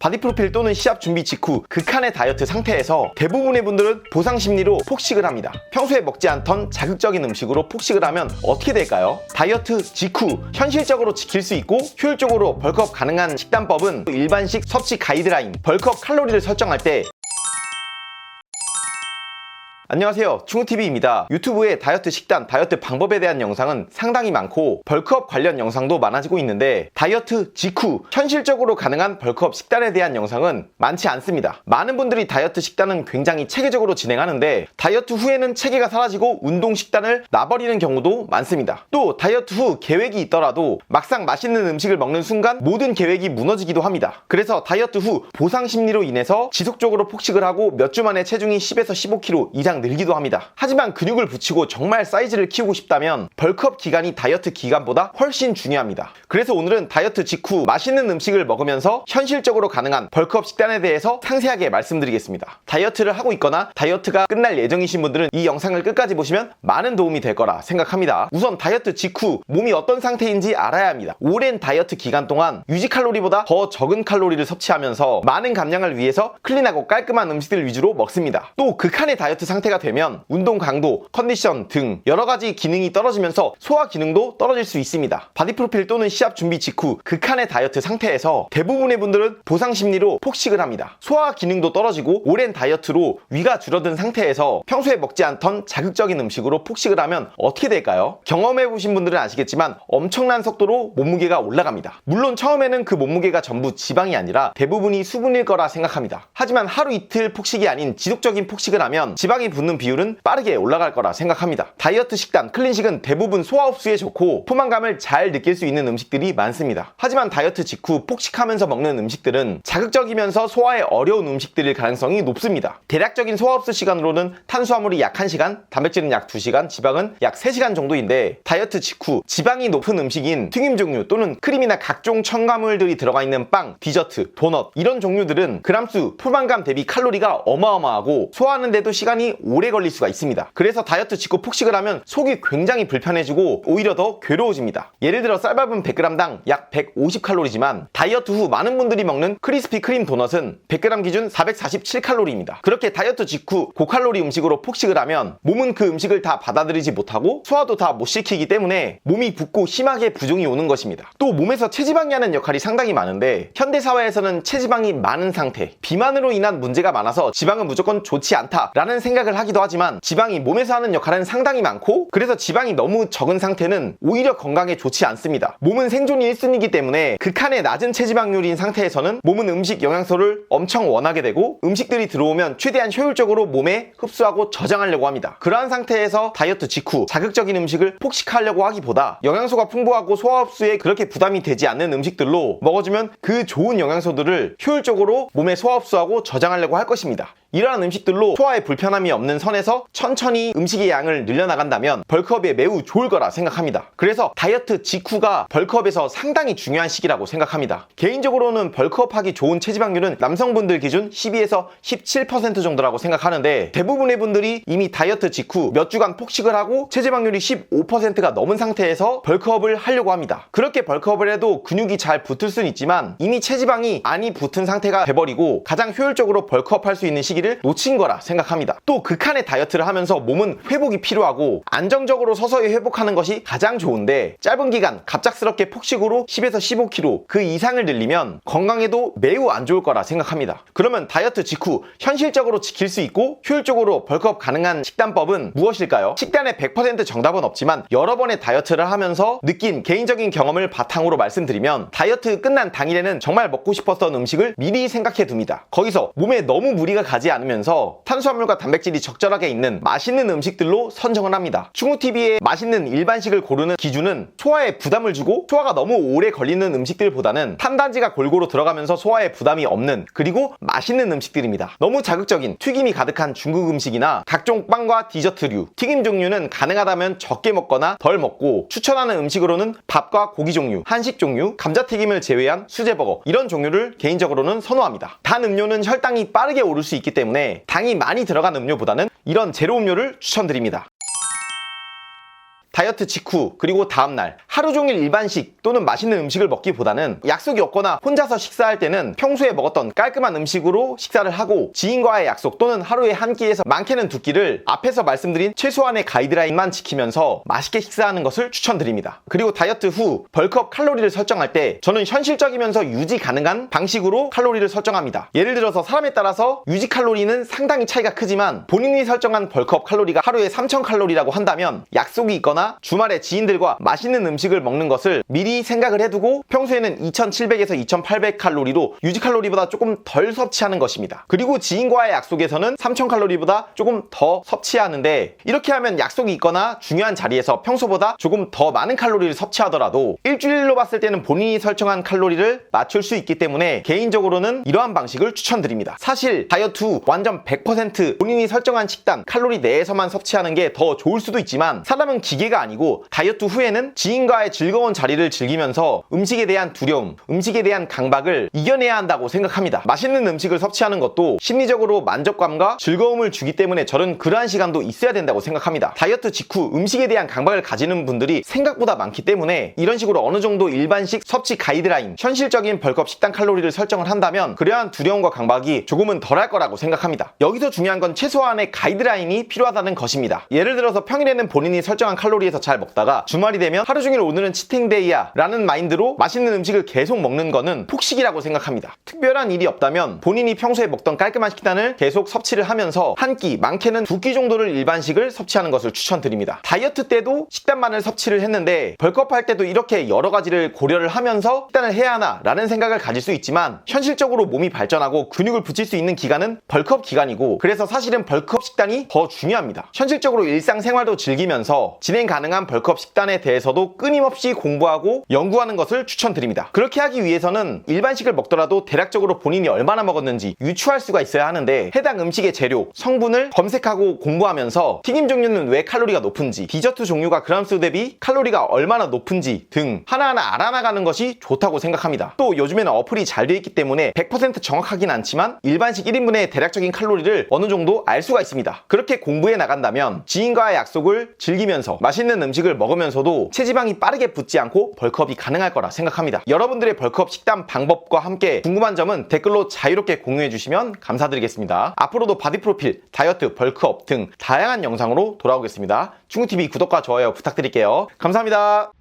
바디 프로필 또는 시합 준비 직후 극한의 다이어트 상태에서 대부분의 분들은 보상 심리로 폭식을 합니다. 평소에 먹지 않던 자극적인 음식으로 폭식을 하면 어떻게 될까요? 다이어트 직후 현실적으로 지킬 수 있고 효율적으로 벌크업 가능한 식단법은 일반식 섭취 가이드라인, 벌크업 칼로리를 설정할 때 안녕하세요. 충우TV입니다. 유튜브에 다이어트 식단, 다이어트 방법에 대한 영상은 상당히 많고 벌크업 관련 영상도 많아지고 있는데 다이어트 직후 현실적으로 가능한 벌크업 식단에 대한 영상은 많지 않습니다. 많은 분들이 다이어트 식단은 굉장히 체계적으로 진행하는데 다이어트 후에는 체계가 사라지고 운동 식단을 놔버리는 경우도 많습니다. 또 다이어트 후 계획이 있더라도 막상 맛있는 음식을 먹는 순간 모든 계획이 무너지기도 합니다. 그래서 다이어트 후 보상 심리로 인해서 지속적으로 폭식을 하고 몇 주 만에 체중이 10에서 15kg 이상 늘기도 합니다. 하지만 근육을 붙이고 정말 사이즈를 키우고 싶다면 벌크업 기간이 다이어트 기간보다 훨씬 중요합니다. 그래서 오늘은 다이어트 직후 맛있는 음식을 먹으면서 현실적으로 가능한 벌크업 식단에 대해서 상세하게 말씀드리겠습니다. 다이어트를 하고 있거나 다이어트가 끝날 예정이신 분들은 이 영상을 끝까지 보시면 많은 도움이 될 거라 생각합니다. 우선 다이어트 직후 몸이 어떤 상태인지 알아야 합니다. 오랜 다이어트 기간 동안 유지 칼로리보다 더 적은 칼로리를 섭취하면서 많은 감량을 위해서 클린하고 깔끔한 음식들 위주로 먹습니다. 또 극한의 다이어트 상태 가 되면 운동 강도, 컨디션 등 여러 가지 기능이 떨어지면서 소화 기능도 떨어질 수 있습니다. 바디 프로필 또는 시합 준비 직후 극한의 다이어트 상태에서 대부분의 분들은 보상 심리로 폭식을 합니다. 소화 기능도 떨어지고 오랜 다이어트로 위가 줄어든 상태에서 평소에 먹지 않던 자극적인 음식으로 폭식을 하면 어떻게 될까요? 경험해 보신 분들은 아시겠지만 엄청난 속도로 몸무게가 올라갑니다. 물론 처음에는 그 몸무게가 전부 지방이 아니라 대부분이 수분일 거라 생각합니다. 하지만 하루 이틀 폭식이 아닌 지속적인 폭식을 하면 지방이 붙는 비율은 빠르게 올라갈 거라 생각합니다. 다이어트 식단, 클린식은 대부분 소화 흡수에 좋고 포만감을 잘 느낄 수 있는 음식들이 많습니다. 하지만 다이어트 직후 폭식하면서 먹는 음식들은 자극적이면서 소화에 어려운 음식들일 가능성이 높습니다. 대략적인 소화 흡수 시간으로는 탄수화물이 약 1시간, 단백질은 약 2시간, 지방은 약 3시간 정도인데 다이어트 직후 지방이 높은 음식인 튀김 종류 또는 크림이나 각종 첨가물들이 들어가 있는 빵, 디저트, 도넛 이런 종류들은 그람수, 포만감 대비 칼로리가 어마어마하고 소화하는데도 시간이 오래 걸릴 수가 있습니다. 그래서 다이어트 직후 폭식을 하면 속이 굉장히 불편해지고 오히려 더 괴로워집니다. 예를 들어 쌀밥은 100g당 약 150칼로리지만 다이어트 후 많은 분들이 먹는 크리스피 크림 도넛은 100g 기준 447칼로리입니다. 그렇게 다이어트 직후 고칼로리 음식으로 폭식을 하면 몸은 그 음식을 다 받아들이지 못하고 소화도 다 못 시키기 때문에 몸이 붓고 심하게 부종이 오는 것입니다. 또 몸에서 체지방이 하는 역할이 상당히 많은데 현대 사회에서는 체지방이 많은 상태, 비만으로 인한 문제가 많아서 지방은 무조건 좋지 않다라는 생각을 하기도 하지만 지방이 몸에서 하는 역할은 상당히 많고 그래서 지방이 너무 적은 상태는 오히려 건강에 좋지 않습니다. 몸은 생존이 1순위이기 때문에 극한의 낮은 체지방률인 상태에서는 몸은 음식 영양소를 엄청 원하게 되고 음식들이 들어오면 최대한 효율적으로 몸에 흡수하고 저장하려고 합니다. 그러한 상태에서 다이어트 직후 자극적인 음식을 폭식하려고 하기보다 영양소가 풍부하고 소화 흡수에 그렇게 부담이 되지 않는 음식들로 먹어주면 그 좋은 영양소들을 효율적으로 몸에 소화 흡수하고 저장하려고 할 것입니다. 이러한 음식들로 소화에 불편함이 없는 선에서 천천히 음식의 양을 늘려나간다면 벌크업에 매우 좋을 거라 생각합니다. 그래서 다이어트 직후가 벌크업에서 상당히 중요한 시기라고 생각합니다. 개인적으로는 벌크업 하기 좋은 체지방률은 남성분들 기준 12에서 17% 정도라고 생각하는데 대부분의 분들이 이미 다이어트 직후 몇 주간 폭식을 하고 체지방률이 15%가 넘은 상태에서 벌크업을 하려고 합니다. 그렇게 벌크업을 해도 근육이 잘 붙을 수는 있지만 이미 체지방이 많이 붙은 상태가 돼버리고 가장 효율적으로 벌크업 할 수 있는 시기 시기를 놓친 거라 생각합니다. 또 극한의 다이어트를 하면서 몸은 회복이 필요하고 안정적으로 서서히 회복하는 것이 가장 좋은데 짧은 기간 갑작스럽게 폭식으로 10에서 15kg 그 이상을 늘리면 건강에도 매우 안 좋을 거라 생각합니다. 그러면 다이어트 직후 현실적으로 지킬 수 있고 효율적으로 벌크업 가능한 식단법은 무엇일까요? 식단에 100% 정답은 없지만 여러 번의 다이어트를 하면서 느낀 개인적인 경험을 바탕으로 말씀드리면 다이어트 끝난 당일에는 정말 먹고 싶었던 음식을 미리 생각해 둡니다. 거기서 몸에 너무 무리가 가지 않으면서 탄수화물과 단백질이 적절하게 있는 맛있는 음식들로 선정을 합니다. 충우TV의 맛있는 일반식을 고르는 기준은 소화에 부담을 주고 소화가 너무 오래 걸리는 음식들보다는 탄단지가 골고루 들어가면서 소화에 부담이 없는 그리고 맛있는 음식들입니다. 너무 자극적인 튀김이 가득한 중국 음식이나 각종 빵과 디저트류, 튀김 종류는 가능하다면 적게 먹거나 덜 먹고 추천하는 음식으로는 밥과 고기 종류, 한식 종류, 감자튀김을 제외한 수제버거 이런 종류를 개인적으로는 선호합니다. 단 음료는 혈당이 빠르게 오를 수 있기 때문에 당이 많이 들어간 음료보다는 이런 제로 음료를 추천드립니다. 다이어트 직후 그리고 다음날 하루 종일 일반식 또는 맛있는 음식을 먹기보다는 약속이 없거나 혼자서 식사할 때는 평소에 먹었던 깔끔한 음식으로 식사를 하고 지인과의 약속 또는 하루에 한 끼에서 많게는 두 끼를 앞에서 말씀드린 최소한의 가이드라인만 지키면서 맛있게 식사하는 것을 추천드립니다. 그리고 다이어트 후 벌크업 칼로리를 설정할 때 저는 현실적이면서 유지 가능한 방식으로 칼로리를 설정합니다. 예를 들어서 사람에 따라서 유지 칼로리는 상당히 차이가 크지만 본인이 설정한 벌크업 칼로리가 하루에 3000칼로리라고 한다면 약속이 있거나 주말에 지인들과 맛있는 음식을 먹는 것을 미리 생각을 해두고 평소에는 2700에서 2800 칼로리로 유지 칼로리보다 조금 덜 섭취하는 것입니다. 그리고 지인과의 약속에서는 3000 칼로리보다 조금 더 섭취하는데 이렇게 하면 약속이 있거나 중요한 자리에서 평소보다 조금 더 많은 칼로리를 섭취하더라도 일주일로 봤을 때는 본인이 설정한 칼로리를 맞출 수 있기 때문에 개인적으로는 이러한 방식을 추천드립니다. 사실 다이어트 후 완전 100% 본인이 설정한 식단 칼로리 내에서만 섭취하는 게 더 좋을 수도 있지만 사람은 기계가 아니고 다이어트 후에는 지인과의 즐거운 자리를 즐기면서 음식에 대한 두려움, 음식에 대한 강박을 이겨내야 한다고 생각합니다. 맛있는 음식을 섭취하는 것도 심리적으로 만족감과 즐거움을 주기 때문에 저는 그러한 시간도 있어야 된다고 생각합니다. 다이어트 직후 음식에 대한 강박을 가지는 분들이 생각보다 많기 때문에 이런 식으로 어느 정도 일반식 섭취 가이드라인, 현실적인 벌크업 식단 칼로리를 설정을 한다면 그러한 두려움과 강박이 조금은 덜할 거라고 생각합니다. 여기서 중요한 건 최소한의 가이드라인이 필요하다는 것입니다. 예를 들어서 평일에는 본인이 설정한 칼로리 에서 잘 먹다가 주말이 되면 하루 종일 오늘은 치팅데이야 라는 마인드로 맛있는 음식을 계속 먹는 거는 폭식이라고 생각합니다. 특별한 일이 없다면 본인이 평소에 먹던 깔끔한 식단을 계속 섭취를 하면서 한 끼, 많게는 두 끼 정도를 일반식을 섭취하는 것을 추천드립니다. 다이어트 때도 식단만을 섭취를 했는데 벌크업 할 때도 이렇게 여러 가지를 고려를 하면서 식단을 해야 하나 라는 생각을 가질 수 있지만 현실적으로 몸이 발전하고 근육을 붙일 수 있는 기간은 벌크업 기간이고 그래서 사실은 벌크업 식단이 더 중요합니다. 현실적으로 일상생활도 즐기면서 진행 가능한 벌크업 식단에 대해서도 끊임없이 공부하고 연구하는 것을 추천드립니다. 그렇게 하기 위해서는 일반식을 먹더라도 대략적으로 본인이 얼마나 먹었는지 유추할 수가 있어야 하는데 해당 음식의 재료, 성분을 검색하고 공부하면서 튀김 종류는 왜 칼로리가 높은지, 디저트 종류가 그람수 대비 칼로리가 얼마나 높은지 등 하나하나 알아나가는 것이 좋다고 생각합니다. 또 요즘에는 어플이 잘 되어 있기 때문에 100% 정확하긴 않지만 일반식 1인분의 대략적인 칼로리를 어느 정도 알 수가 있습니다. 그렇게 공부해 나간다면 지인과의 약속을 즐기면서 맛있는 음식을 먹으면서도 체지방이 빠르게 붙지 않고 벌크업이 가능할 거라 생각합니다. 여러분들의 벌크업 식단 방법과 함께 궁금한 점은 댓글로 자유롭게 공유해 주시면 감사드리겠습니다. 앞으로도 바디 프로필, 다이어트, 벌크업 등 다양한 영상으로 돌아오겠습니다. 중국TV 구독과 좋아요 부탁드릴게요. 감사합니다.